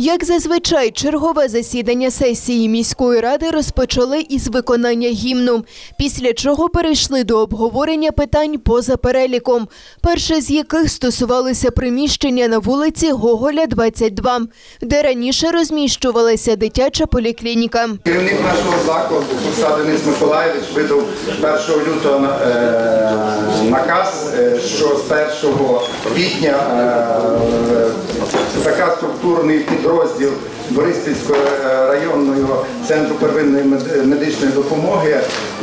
Як зазвичай, чергове засідання сесії міської ради розпочали із виконання гімну, після чого перейшли до обговорення питань поза переліком, перше з яких стосувалося приміщення на вулиці Гоголя, 22, де раніше розміщувалася дитяча поліклініка. Керівник нашого закладу Курса Денис Миколаєвич видав 1 лютого е, наказ, е, що з 1 квітня е, така структурний підрозділ Бориспільського е, районного центру первинної медичної допомоги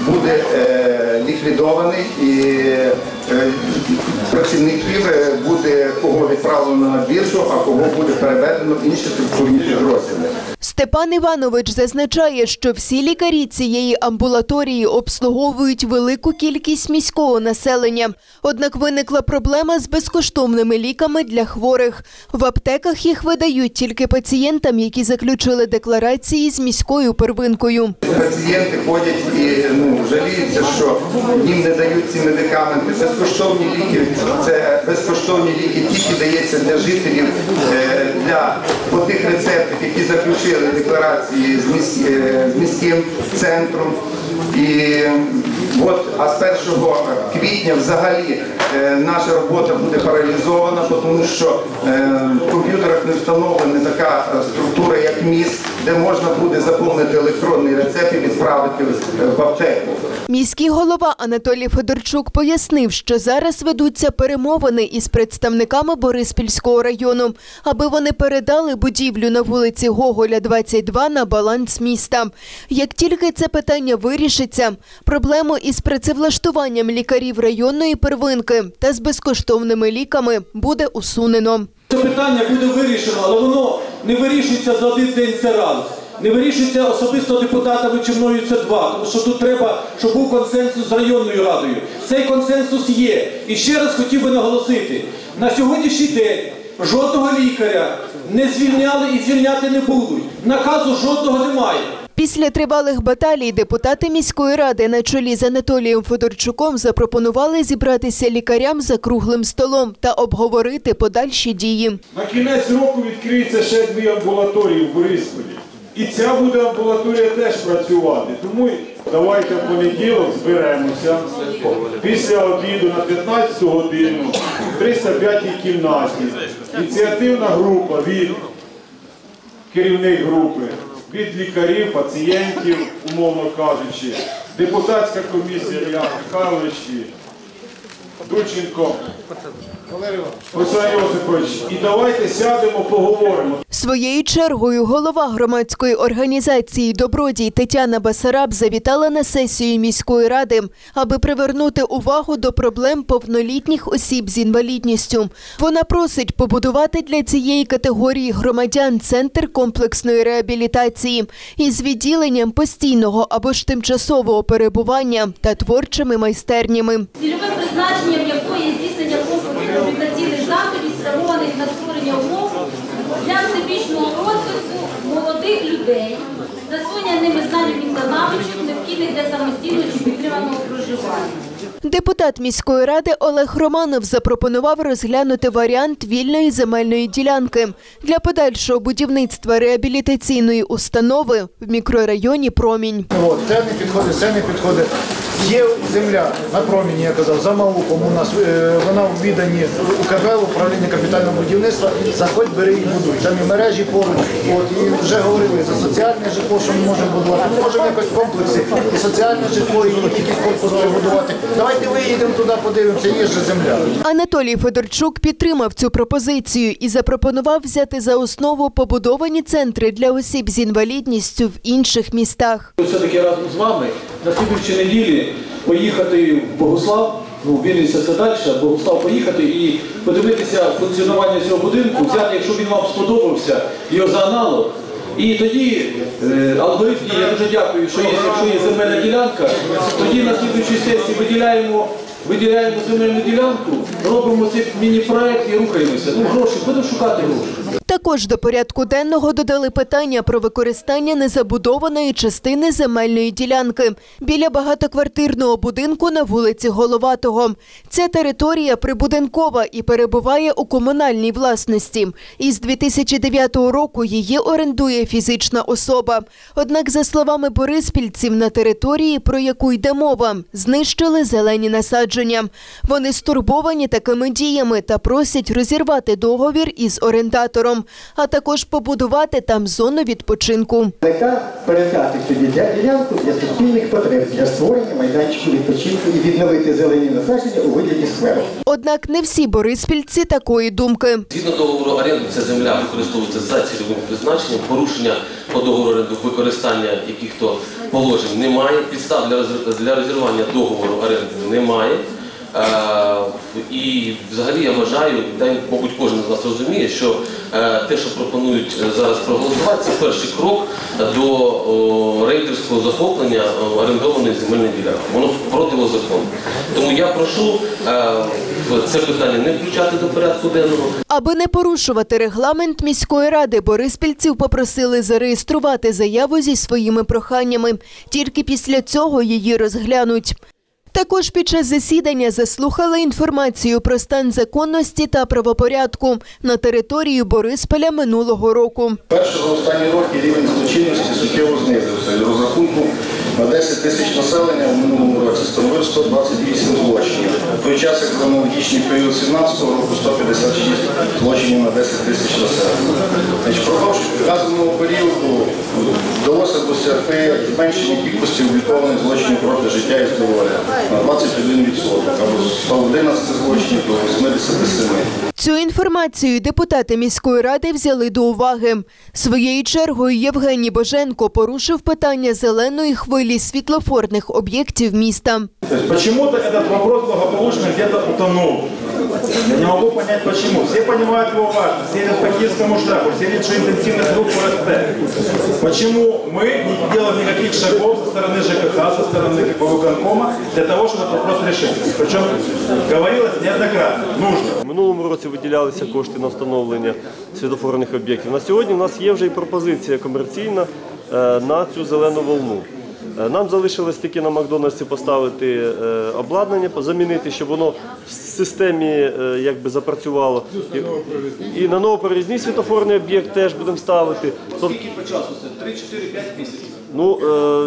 буде е, ліквідований і е, працівників буде кого відправлено на біржу, а кого буде переведено в інші структурні підрозділи. Степан Іванович зазначає, що всі лікарі цієї амбулаторії обслуговують велику кількість міського населення. Однак виникла проблема з безкоштовними ліками для хворих. В аптеках їх видають тільки пацієнтам, які заключили декларації з міською первинкою. Пацієнти ходять і ну, жаліються, що їм не дають ці медикаменти. Безкоштовні ліки це безкоштовні ліки тільки дається для жителів е, для тих рецептах, які заключили декларації е, з міським центром. І от, а з 1 квітня взагалі е, наша робота буде паралізована, тому що е, в комп'ютерах не встановлена така е, структура, як МІС, де можна буде заповнити електронний рецепт і відправити в аптеку. Міський голова Анатолій Федорчук пояснив, що зараз ведуться перемовини із представниками Бориспільського району, аби вони передали будівлю на вулиці Гоголя, 22 на баланс міста. Як тільки це питання вирішиться, проблему із працевлаштуванням лікарів районної первинки та з безкоштовними ліками буде усунено. Це питання буде вирішено, але воно не вирішується за один день це раз. Не вирішується особисто депутатами чи мною це два. Тому що тут треба, щоб був консенсус з районною радою. Цей консенсус є. І ще раз хотів би наголосити: на сьогоднішній день жодного лікаря не звільняли і звільняти не будуть. Наказу жодного немає. Після тривалих баталій депутати міської ради на чолі з Анатолієм Федорчуком запропонували зібратися лікарям за круглим столом та обговорити подальші дії. На кінець року відкриється ще дві амбулаторії в Борисполі. І ця буде амбулаторія теж працювати. Тому давайте в понеділок зберемося після обіду на 15 годину в 305 кімнаті. Ініціативна група від керівник групи, від лікарів, пацієнтів, умовно кажучи, депутатська комісія Ілля Дученко, Олександр Йосипович, і давайте сядемо, поговоримо. Своєю чергою голова громадської організації Добродій Тетяна Басараб завітала на сесію міської ради, аби привернути увагу до проблем повнолітніх осіб з інвалідністю. Вона просить побудувати для цієї категорії громадян центр комплексної реабілітації із відділенням постійного або ж тимчасового перебування та творчими майстернями. цільовим призначенням якої є здійснення комплексних реабілітаційних заходів, спрямованих на створення умов для всебічного розвитку молодих людей, засвоєння ними знань та навичок, необхідних для самостійного чи проживання. Депутат міської ради Олег Романов запропонував розглянути варіант вільної земельної ділянки для подальшого будівництва реабілітаційної установи в мікрорайоні Промінь. От, це не підходить, це не підходить. Є земля на проміні, я казав, за Мауком у нас е, вона в відданні УКБ, управління капітального будівництва. Заходь, бери і будуй. Там і мережі поруч. От, і вже говорили за соціальне житло, що ми можемо будувати. Ми можемо якось в комплексі і соціальне житло, і якісь корпуси будувати. Давайте виїдемо туди, подивимося, є ж земля. Анатолій Федорчук підтримав цю пропозицію і запропонував взяти за основу побудовані центри для осіб з інвалідністю в інших містах. Все-таки разом з вами на слідуючій неділі поїхати в Богослав, ну Вінниця це далі, Богослав поїхати і подивитися функціонування цього будинку, взяти, якщо він вам сподобався, його за аналог. І тоді е, алгоритм я дуже дякую, що є, якщо є земельна ділянка, тоді на слідчій сесії виділяємо, виділяємо земельну ділянку, робимо цей міні-проект і рухаємося. Ну, гроші, будемо шукати гроші. Також до порядку денного додали питання про використання незабудованої частини земельної ділянки біля багатоквартирного будинку на вулиці Головатого. Ця територія прибудинкова і перебуває у комунальній власності. Із 2009 року її орендує фізична особа. Однак, за словами бориспільців, на території, про яку йде мова, знищили зелені насадження. Вони стурбовані такими діями та просять розірвати договір із орендатором, а також побудувати там зону відпочинку. Мета передати ділля- ділянку для суспільних потреб, для створення майданчиків відпочинку і відновити зелені насадження у вигляді скверу. Однак не всі бориспільці такої думки. Згідно договору оренди, ця земля використовується за цільовим призначенням, порушення по договору оренди використання яких-то положень немає, підстав для розірвання договору оренди немає. Е, І взагалі я вважаю, мабуть, кожен з вас розуміє, що е, те, що пропонують е, зараз проголосувати, це перший крок до рейдерського захоплення орендованої земельної ділянки. Воно протизаконне. Тому я прошу це питання не включати до порядку денного. Аби не порушувати регламент міської ради, бориспільців попросили зареєструвати заяву зі своїми проханнями. Тільки після цього її розглянуть. Також під час засідання заслухали інформацію про стан законності та правопорядку на території Борисполя минулого року. Першого останні роки рівень злочинності суттєво знизився. Розрахунку на 10 тисяч населення в минулому році становив 128 злочинів. Той час, як за аналогічний період 2017 року 156 злочинів на 10 тисяч населення. Впродовж вказаного періоду вдалося досягти зменшення кількості облікованих злочинів проти життя і здоров'я на 21% або з 111 злочинів до 87. Цю інформацію депутати міської ради взяли до уваги. Своєю чергою Євгеній Боженко порушив питання зеленої хвилі світлофорних об'єктів міста. То есть почему-то цей вопрос благополучно где-то утонул. Я не могу понять почему. Все понимают его важность, все идут по киевскому шляху, все видят, что интенсивность рук растет. Почему мы не делаем никаких шагов со стороны ЖКХ, со стороны ВКонкома для того, чтобы этот вопрос решить? Причем говорилось неоднократно, нужно. В минулому році виділялися кошти на встановлення світофорних об'єктів. На сьогодні в нас є вже і пропозиція комерційна е, на цю зелену волну. Е, Нам залишилось тільки на Макдональдсі поставити е, обладнання, замінити, щоб воно в системі е, якби запрацювало. І, і на новопрорізній світофорний об'єкт теж будемо ставити. Скільки по часу це? 3-4-5 місяців. Ну,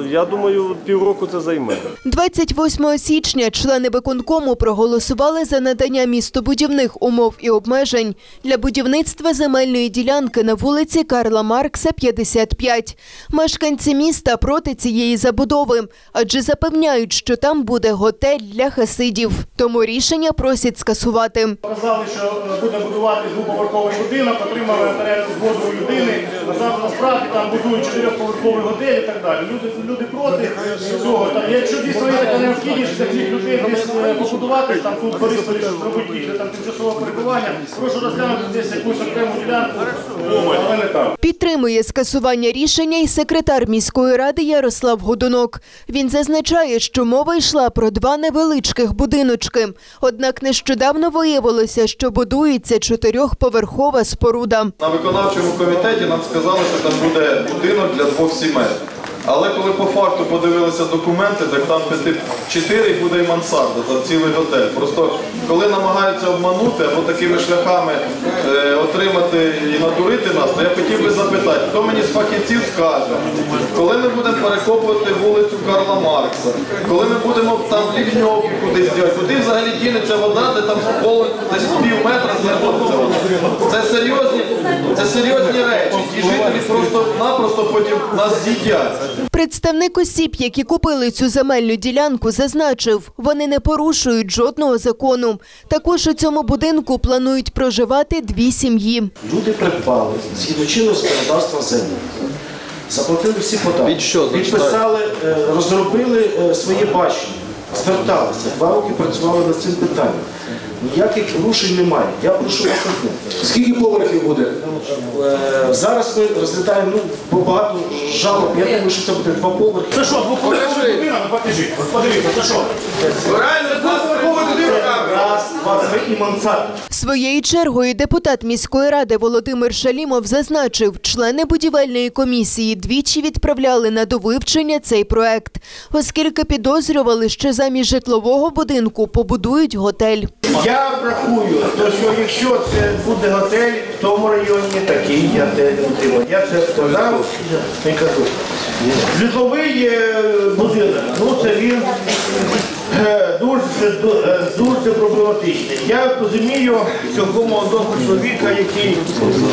е, я думаю, півроку це займе. 28 січня члени виконкому проголосували за надання містобудівних умов і обмежень для будівництва земельної ділянки на вулиці Карла Маркса, 55. Мешканці міста проти цієї забудови, адже запевняють, що там буде готель для хасидів. Тому рішення просять скасувати. Казали, що е, буде будувати двоповерховий будинок, отримали згоду людини. Насправді, насправді там будують чотирьохповерховий готель і так далі. Люди, люди проти цього. Там, якщо дійсно є така необхідність для цих людей десь е, побудувати, там тут щоб зробити їх для там тимчасового перебування, прошу розглянути десь якусь окрему ділянку, е, але не там. Підтримує скасування рішення і секретар міської ради Ярослав Годунок. Він зазначає, що мова йшла про два невеличких будиночки. Однак нещодавно виявилося, що будується чотирьохповерхова споруда. На виконавчому комітеті нам сказали, що там буде будинок для двох сімей. Але коли по факту подивилися документи, так там п'яти чотири буде і мансарда, там цілий готель. Просто коли намагаються обманути або такими шляхами е, отримати і надурити нас, то я хотів би запитати, хто мені з фахівців скаже, коли ми будемо перекопувати вулицю Карла Маркса, коли ми будемо там лівньовки кудись робити, куди взагалі дінеться вода, де там з полу десь пів метра знаходиться вода. Це серйозні, це серйозні речі. Ті жителі просто-напросто потім нас з'їдять. Представник осіб, які купили цю земельну ділянку, зазначив, вони не порушують жодного закону. Також у цьому будинку планують проживати дві сім'ї. Люди придбали згідно чинного законодавства землю. Заплатили всі податки, підписали, е, розробили е, своє бачення, зверталися, два роки працювали над цим питанням. Ніяких рушень немає. Я прошу вас одне. Скільки поверхів буде? Е, Зараз ми розглядаємо ну, багато жалоб. Я думаю, що це буде два поверхи. Це що? Ну, Покажіть, От подивіться, це що? Раз, Своєю чергою депутат міської ради Володимир Шалімов зазначив, члени будівельної комісії двічі відправляли на довивчення цей проект, оскільки підозрювали, що замість житлового будинку побудують готель. Я рахую, що якщо це буде готель в тому районі, такий готель отримав. Я це сказав і кажу. Житловий е, будинок, ну це він дуже, е, дуже проблематичний. Я розумію цього молодого чоловіка, який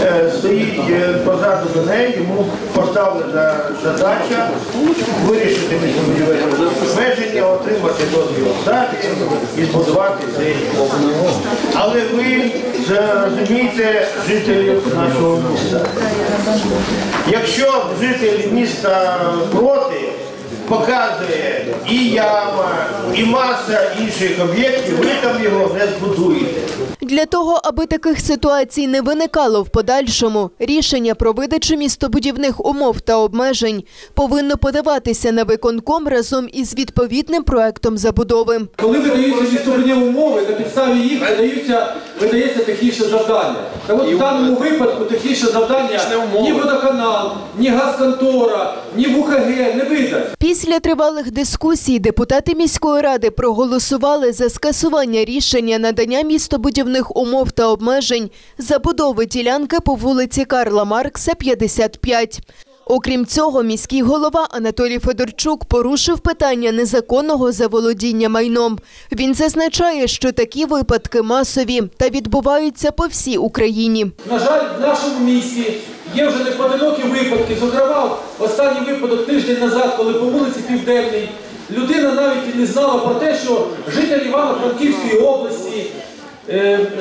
е, стоїть е, позаду мене, йому поставлена задача вирішити міжбудівельне обмеження, отримати дозвіл і збудувати цей комплекс. Але ви розумієте жителів нашого міста. Якщо житель міста проти, показує і яма, і маса інших об'єктів, ви там його не збудуєте. Для того, аби таких ситуацій не виникало в подальшому, рішення про видачу містобудівних умов та обмежень повинно подаватися на виконком разом із відповідним проектом забудови. Коли видаються містобудівні умови, на підставі їх видаються, видається технічне завдання. Так от в даному випадку технічне завдання ні водоканал, ні газконтора, ні ВУКГ не видасть. Після тривалих дискусій депутати міської ради проголосували за скасування рішення надання містобудівних умов та обмежень забудови ділянки по вулиці Карла Маркса, 55. Окрім цього, міський голова Анатолій Федорчук порушив питання незаконного заволодіння майном. Він зазначає, що такі випадки масові та відбуваються по всій Україні. На жаль, в нашому місті є вже непоодинокі випадки. Зокрема, останній випадок тиждень назад, коли по вулиці Південній людина навіть і не знала про те, що житель Івано-Франківської області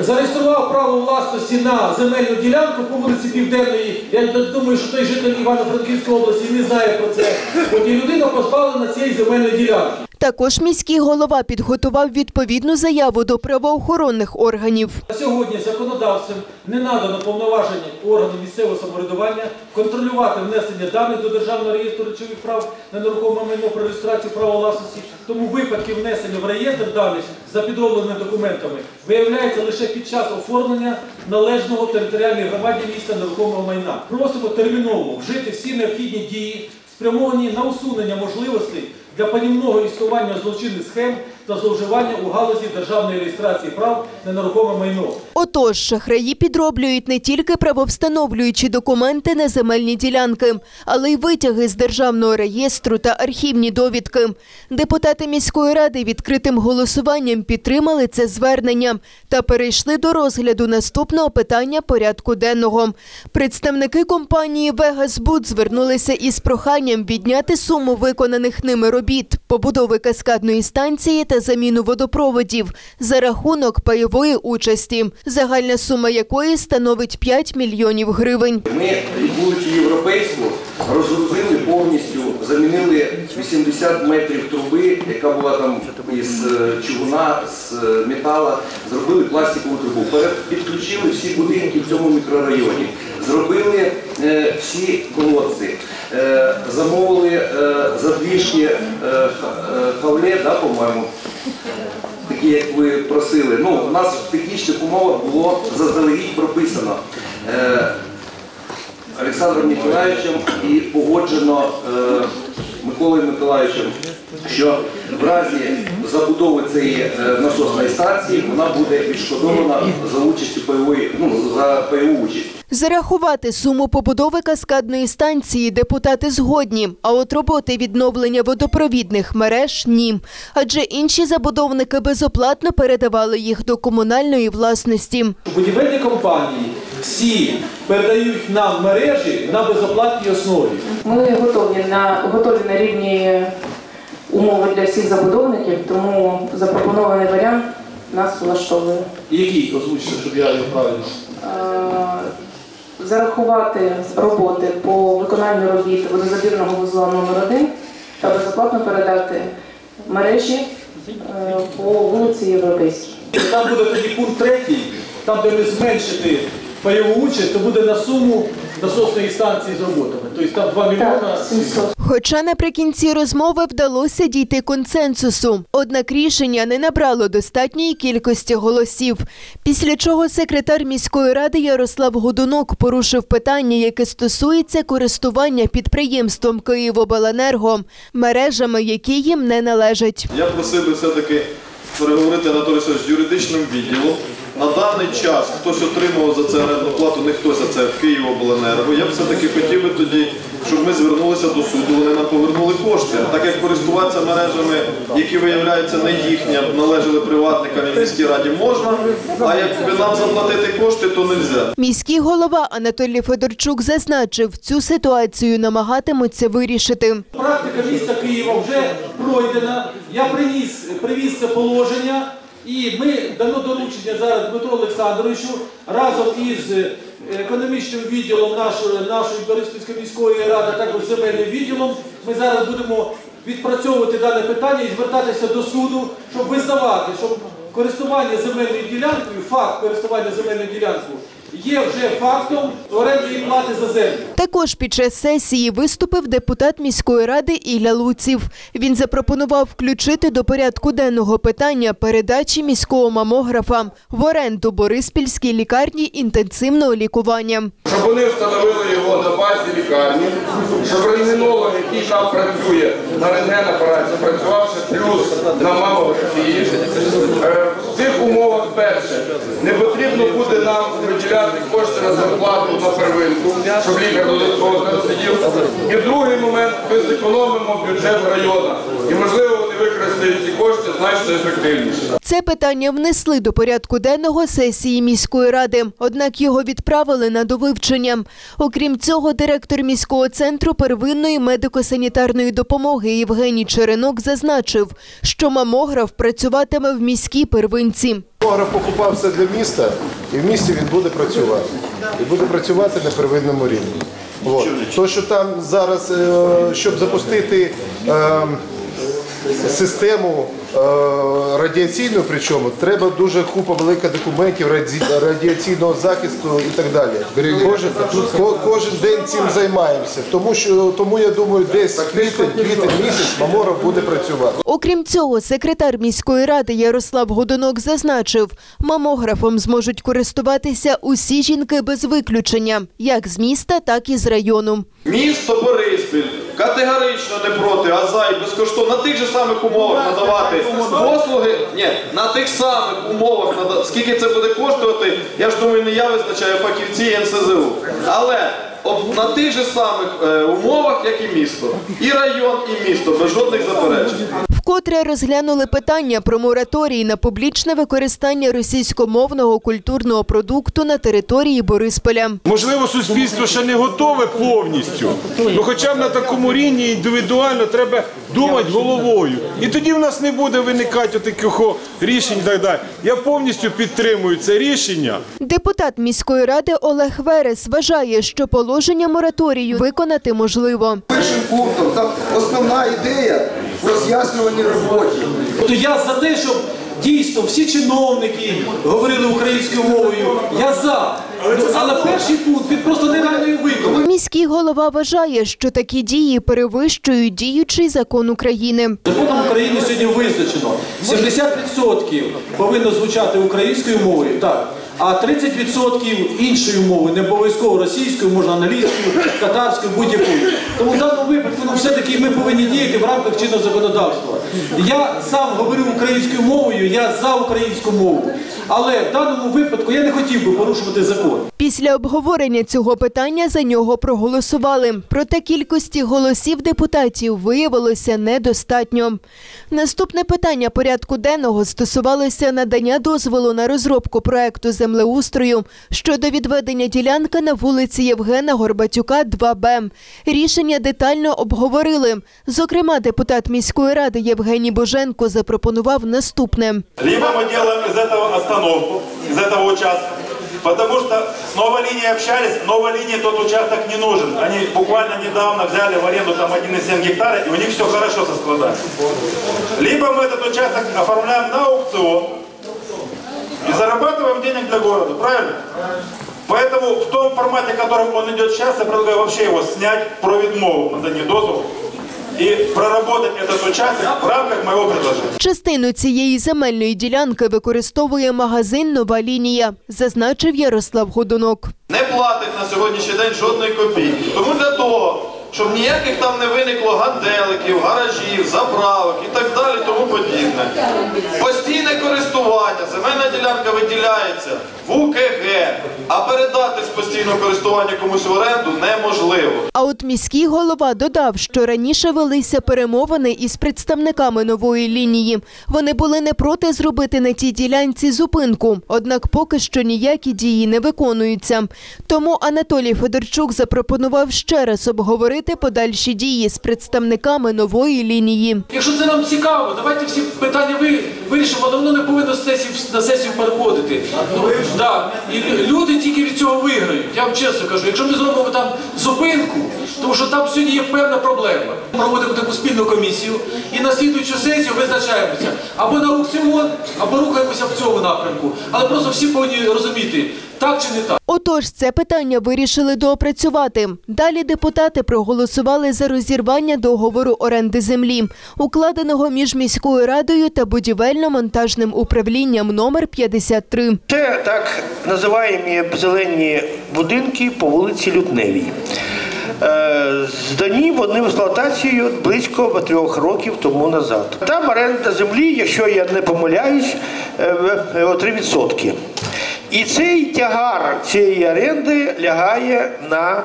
зареєстрував право власності на земельну ділянку по вулиці Південної. Я думаю, що той житель Івано-Франківської області не знає про це. От і людина позбавлена цієї земельної ділянки. Також міський голова підготував відповідну заяву до правоохоронних органів. Сьогодні законодавцям не надано повноваження органу місцевого самоврядування контролювати внесення даних до Державного реєстру речових прав на нерухоме майно про реєстрацію права власності. Тому випадки внесення в реєстр даних за підробленими документами виявляються лише під час оформлення належного територіальній громаді міста нерухомого майна. Просимо терміново вжити всі необхідні дії, спрямовані на усунення можливостей для панівного існування злочинних схем та зловживання у галузі державної реєстрації прав на нерухоме майно. Отож, шахраї підроблюють не тільки правовстановлюючі документи на земельні ділянки, але й витяги з державного реєстру та архівні довідки. Депутати міської ради відкритим голосуванням підтримали це звернення та перейшли до розгляду наступного питання порядку денного. Представники компанії «Вегасбуд» звернулися із проханням відняти суму виконаних ними робіт, побудови каскадної станції та заміну водопроводів за рахунок пайової участі, загальна сума якої становить 5 мільйонів гривень. Ми, будучи європейську, розробили повністю, замінили 80 метрів труби, яка була там із е, чугуна, з е, метала, зробили пластикову трубу. Підключили всі будинки в цьому мікрорайоні, зробили е, всі колодці, замовили е, хавле, да, по-моєму, такі, як ви просили. Ну, у нас в технічних умовах було заздалегідь прописано. Е, Олександром Ніколаєвичем і погоджено е, Миколою Миколаївичем, що в разі забудови цієї е, насосної станції вона буде відшкодована за участю пайової, ну, за пайову участь. Зарахувати суму побудови каскадної станції депутати згодні, а от роботи відновлення водопровідних мереж – ні. Адже інші забудовники безоплатно передавали їх до комунальної власності. Будівельні компанії всі передають нам мережі на безоплатній основі. Ми готові на готові на рівні умови для всіх забудовників, тому запропонований варіант нас влаштовує. Які озвучте, щоб я його правильно. Зарахувати роботи по виконанню робіт водозабірного вузла номер 1 та безоплатно передати мережі е, по вулиці Європейській. Там буде тоді пункт третій, там де ми зменшити пайову участь, то буде на суму насосної станції з роботами. Тобто там 2 мільйона. Хоча наприкінці розмови вдалося дійти консенсусу. Однак рішення не набрало достатньої кількості голосів. Після чого секретар міської ради Ярослав Годунок порушив питання, яке стосується користування підприємством Київобленерго, мережами, які їм не належать. Я просив би все-таки переговорити Анатолій Сергійович з юридичним відділом. На даний час хтось отримував за це орендну плату, не хтось за це в Київобленерго. Я б все-таки хотів би тоді, щоб ми звернулися до суду, вони нам повернули кошти. Так як користуватися мережами, які виявляються не їхні, належали приватникам і міській раді, можна, а якби нам заплатити кошти, то не можна. Міський голова Анатолій Федорчук зазначив, цю ситуацію намагатимуться вирішити. Практика міста Києва вже пройдена. Я приніс, привіз це положення. І ми дано доручення зараз Дмитру Олександровичу разом із е, економічним відділом нашої, нашої Бориспільської міської ради, також земельним відділом. Ми зараз будемо відпрацьовувати дане питання і звертатися до суду, щоб визнавати, що користування земельною ділянкою, факт користування земельною ділянкою є вже фактом орендної плати за землю. Також під час сесії виступив депутат міської ради Ілля Луців. Він запропонував включити до порядку денного питання передачі міського мамографа в оренду Бориспільській лікарні інтенсивного лікування. Щоб вони встановили його на базі лікарні, щоб рентгенолог, який там працює на рентген-апараті, працювавши плюс на мамографії. Е, В цих умовах перше, не потрібно буде нам виділяти кошти на зарплату на первинку, щоб лікар додатково не сидів. І другий момент, ми зекономимо бюджет району. І можливо вони використають ці кошти значно ефективніше. Це питання внесли до порядку денного сесії міської ради, однак його відправили на довивчення. Окрім цього, директор міського центру первинної медико-санітарної допомоги Євгеній Черенок зазначив, що мамограф працюватиме в міській первинці. Мамограф покупався для міста, і в місті він буде працювати. І буде працювати на первинному рівні. От. То, що там зараз, е, щоб запустити е, систему е, радіаційну, причому треба дуже купа велика документів раді- радіаційного захисту і так далі. Кожен, ко- кожен день цим займаємося. Тому що тому я думаю, десь квітень, квітень місяць мамограф буде працювати. Окрім цього, секретар міської ради Ярослав Годунок зазначив, мамографом зможуть користуватися усі жінки без виключення, як з міста, так і з району. Місто Бориспіль категорично не проти, а за і безкоштовно на тих же самих умовах надавати послуги. Ні, на тих самих умовах надавати. скільки це буде коштувати, я ж думаю, не я визначаю а фахівці НСЗУ. Але на тих же самих е, умовах, як і місто. І район, і місто, без жодних заперечень. Вкотре розглянули питання про мораторій на публічне використання російськомовного культурного продукту на території Борисполя. Можливо, суспільство ще не готове повністю. Ну хоча б на такому рівні індивідуально треба думати головою. І тоді в нас не буде виникати таких рішень і так далі. Я повністю підтримую це рішення. Депутат міської ради Олег Верес вважає, що положення мораторію виконати можливо. Першим пунктом там основна ідея в роз'яснювальній роботі. Тобто я за те, щоб дійсно всі чиновники говорили українською мовою. Я за. Ну, Але перший пункт він просто нереально виконати. Міський голова вважає, що такі дії перевищують діючий закон України. Законом України сьогодні визначено 70% повинно звучати українською мовою, так. А 30% іншою мовою, не обов'язково російською, можна англійською, катарською, будь-якою. Тому в даному випадку ну, все-таки ми повинні діяти в рамках чинного законодавства. Я сам говорю українською мовою, я за українську мову. Але в даному випадку я не хотів би порушувати закон. Після обговорення цього питання за нього проголосували. Проте кількості голосів депутатів виявилося недостатньо. Наступне питання порядку денного стосувалося надання дозволу на розробку проекту землеустрою щодо відведення ділянки на вулиці Євгена Горбатюка, 2Б. Рішення детально обговорили. Зокрема, депутат міської ради Євгеній Боженко запропонував наступне. Либо мы делаем из этого остановку, из этого участка, потому что с новой линией общались, новой линии тот участок не нужен. Они буквально недавно взяли в аренду там 1,7 гектара, и у них все хорошо со складами. Либо мы этот участок оформляем на аукцион и зарабатываем денег для города, правильно? Поэтому в том формате, в котором он идет сейчас, я предлагаю вообще его снять про відмову надані дозволу и проработать этот участок в рамках моего предложения. Частину цієї земельної ділянки використовує магазин Нова лінія, зазначив Ярослав Годунок. не платить на сьогоднішній день жодної копійки. Тому для того, щоб ніяких там не виникло ганделиків, гаражів, заправок і так далі, тому подібне. Постійне користування, земельна ділянка виділяється в УКГ, а передати з постійного користування комусь в оренду неможливо. А от міський голова додав, що раніше велися перемовини із представниками нової лінії. Вони були не проти зробити на тій ділянці зупинку, однак поки що ніякі дії не виконуються. Тому Анатолій Федорчук запропонував ще раз обговорити подальші дії з представниками нової лінії. Якщо це нам цікаво, давайте всі питання ви вирішимо, воно не повинно з сесії на сесію переходити. Ну, да. І люди тільки від цього виграють. Я вам чесно кажу, якщо ми зробимо там зупинку, тому що там сьогодні є певна проблема. Ми Проводимо таку спільну комісію і на слідуючу сесію визначаємося або на аукціон, або рухаємося в цьому напрямку. Але просто всі повинні розуміти, так чи не так. Отож, це питання вирішили доопрацювати. Далі депутати проголосували за розірвання договору оренди землі, укладеного між міською радою та будівельно-монтажним управлінням номер 53. Це так називаємо зелені будинки по вулиці Лютневій. Е, Здані вони в експлуатацію близько трьох років тому назад. Там оренда землі, якщо я не помиляюсь, е, е, 3%. І цей тягар цієї оренди лягає на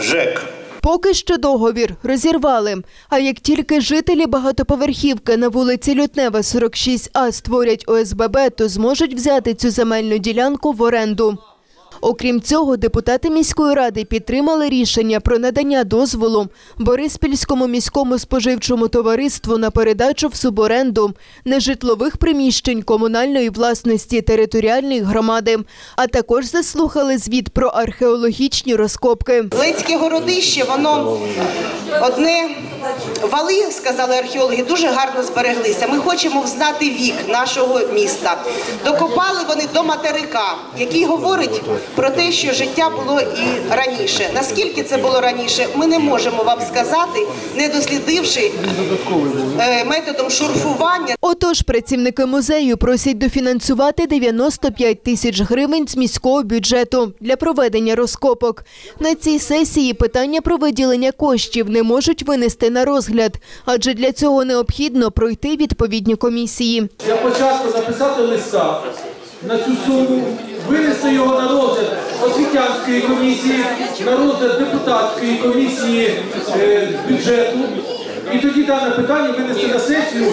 ЖЕК. Поки що договір розірвали. А як тільки жителі багатоповерхівки на вулиці Лютнева 46А створять ОСББ, то зможуть взяти цю земельну ділянку в оренду. Окрім цього, депутати міської ради підтримали рішення про надання дозволу Бориспільському міському споживчому товариству на передачу в суборенду нежитлових приміщень комунальної власності територіальної громади, а також заслухали звіт про археологічні розкопки. Лецьке городище, воно одне вали, сказали археологи, дуже гарно збереглися. Ми хочемо взнати вік нашого міста. Докопали вони до материка, який говорить про те, що життя було і раніше. Наскільки це було раніше, ми не можемо вам сказати, не дослідивши е, методом шурфування. Отож, працівники музею просять дофінансувати 95 тисяч гривень з міського бюджету для проведення розкопок. На цій сесії питання про виділення коштів не можуть винести на розгляд, адже для цього необхідно пройти відповідні комісії. Для початку написати листа на цю суму, винести його на розгляд освітянської комісії, на розгляд депутатської комісії е, бюджету. І тоді дане питання винести на сесію,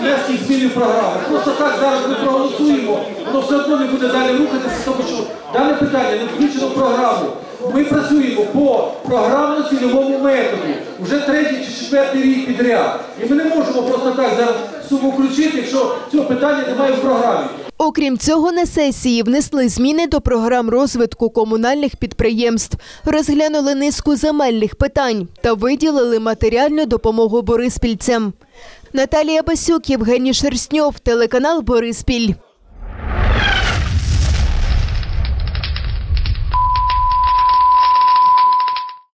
внести, зміни в програму. Просто так зараз ми проголосуємо, воно все одно не буде далі рухатися, тому що дане питання не включено в програму. Ми працюємо по програмно-цільовому методу вже третій чи четвертий рік підряд. І ми не можемо просто так зараз суму включити, якщо цього питання немає в програмі. Окрім цього, на сесії внесли зміни до програм розвитку комунальних підприємств, розглянули низку земельних питань та виділили матеріальну допомогу бориспільцям. Наталія Басюк, Євгеній Шерстньов, телеканал Бориспіль.